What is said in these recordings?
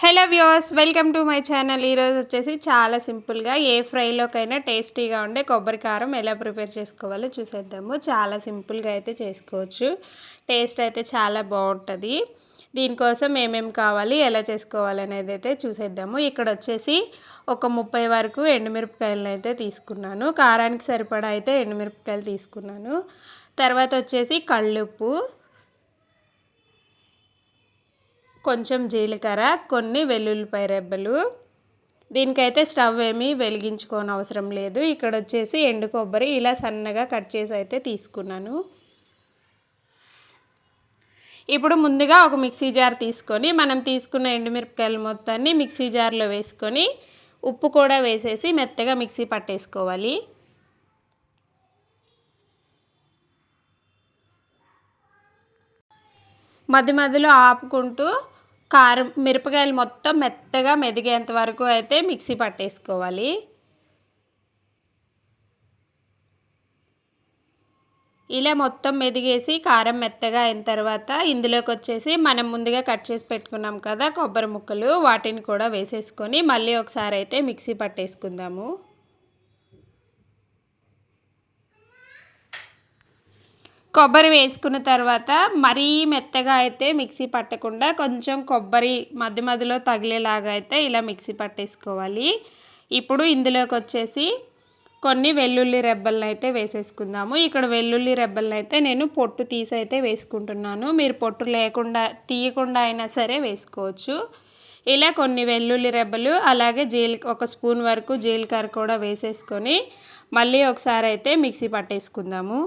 Hello viewers welcome to my channel. ఈరోజు వచ్చేసి చాలా సింపుల్గా ఏ ఫ్రైలోకైనా టేస్టీగా ఉండే కొబ్బరి కారం ఎలా ప్రిపేర్ చేసుకోవాలో చూసేద్దాము. చాలా సింపుల్గా అయితే చేసుకోవచ్చు. టేస్ట్ అయితే చాలా బాగుంటుంది. దీనికోసం ఏమేమి కావాలి ఎలా చేసుకోవాలి అనేది అయితే చూసేద్దాము. ఇక్కడ వచ్చేసి ఒక ముప్పై వరకు ఎండుమిరపకాయలను అయితే తీసుకున్నాను. కారానికి సరిపడా అయితే ఎండుమిరపకాయలు తీసుకున్నాను. తర్వాత వచ్చేసి కళ్ళుప్పు కొంచెం జీలకర్ర కొన్ని వెల్లుల్లిపాయ రెబ్బలు. దీనికైతే స్టవ్ ఏమీ వెలిగించుకోని అవసరం లేదు. ఇక్కడ వచ్చేసి ఎండు కొబ్బరి ఇలా సన్నగా కట్ చేసి అయితే తీసుకున్నాను. ఇప్పుడు ముందుగా ఒక మిక్సీ జార్ తీసుకొని మనం తీసుకున్న ఎండుమిరపకాయలు మొత్తాన్ని మిక్సీ జార్లో వేసుకొని ఉప్పు కూడా వేసేసి మెత్తగా మిక్సీ పట్టేసుకోవాలి. మధ్య మధ్యలో ఆపుకుంటూ కారం మిరపకాయలు మొత్తం మెత్తగా మెదిగేంత వరకు అయితే మిక్సీ పట్టేసుకోవాలి. ఇలా మొత్తం మెదిగేసి కారం మెత్తగా అయిన తర్వాత ఇందులోకి వచ్చేసి మనం ముందుగా కట్ చేసి పెట్టుకున్నాం కదా కొబ్బరి ముక్కలు వాటిని కూడా వేసేసుకొని మళ్ళీ ఒకసారి అయితే మిక్సీ పట్టేసుకుందాము. కొబ్బరి వేసుకున్న తర్వాత మరీ మెత్తగా అయితే మిక్సీ పట్టకుండా కొంచెం కొబ్బరి మధ్య మధ్యలో తగిలేలాగా అయితే ఇలా మిక్సీ పట్టేసుకోవాలి. ఇప్పుడు ఇందులోకి వచ్చేసి కొన్ని వెల్లుల్లి రెబ్బలను అయితే వేసేసుకుందాము. ఇక్కడ వెల్లుల్లి రెబ్బలను అయితే నేను పొట్టు తీసి అయితే వేసుకుంటున్నాను. మీరు పొట్టు లేకుండా తీయకుండా అయినా సరే వేసుకోవచ్చు. ఇలా కొన్ని వెల్లుల్లి రెబ్బలు అలాగే జీల ఒక స్పూన్ వరకు జీలకర్ర కూడా వేసేసుకొని మళ్ళీ ఒకసారి అయితే మిక్సీ పట్టేసుకుందాము.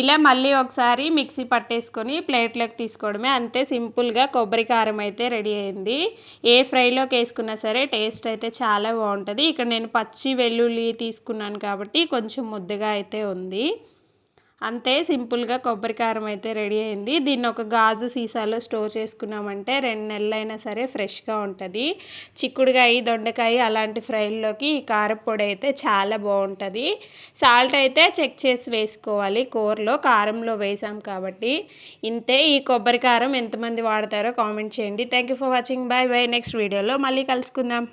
ఇలా మళ్ళీ ఒకసారి మిక్సీ పట్టేసుకొని ప్లేట్లోకి తీసుకోవడమే. అంతే సింపుల్గా కొబ్బరి కారం అయితే రెడీ అయింది. ఏ ఫ్రైలోకి వేసుకున్నా సరే టేస్ట్ అయితే చాలా బాగుంటుంది. ఇక్కడ నేను పచ్చి వెల్లుల్లి తీసుకున్నాను కాబట్టి కొంచెం ముద్దగా అయితే ఉంది. అంతే సింపుల్గా కొబ్బరి కారం అయితే రెడీ అయింది. దీన్ని ఒక గాజు సీసాలో స్టోర్ చేసుకున్నామంటే రెండు నెలలైనా సరే ఫ్రెష్గా ఉంటుంది. చిక్కుడుకాయ దొండకాయ అలాంటి ఫ్రైల్లోకి ఈ కారపొడి అయితే చాలా బాగుంటుంది. సాల్ట్ అయితే చెక్ చేసి వేసుకోవాలి. కూరలో కారంలో వేసాం కాబట్టి. ఇంతే ఈ కొబ్బరి కారం ఎంతమంది వాడతారో కామెంట్ చేయండి. Thank for watching. Bye bye. Next వీడియోలో మళ్ళీ కలుసుకుందాం.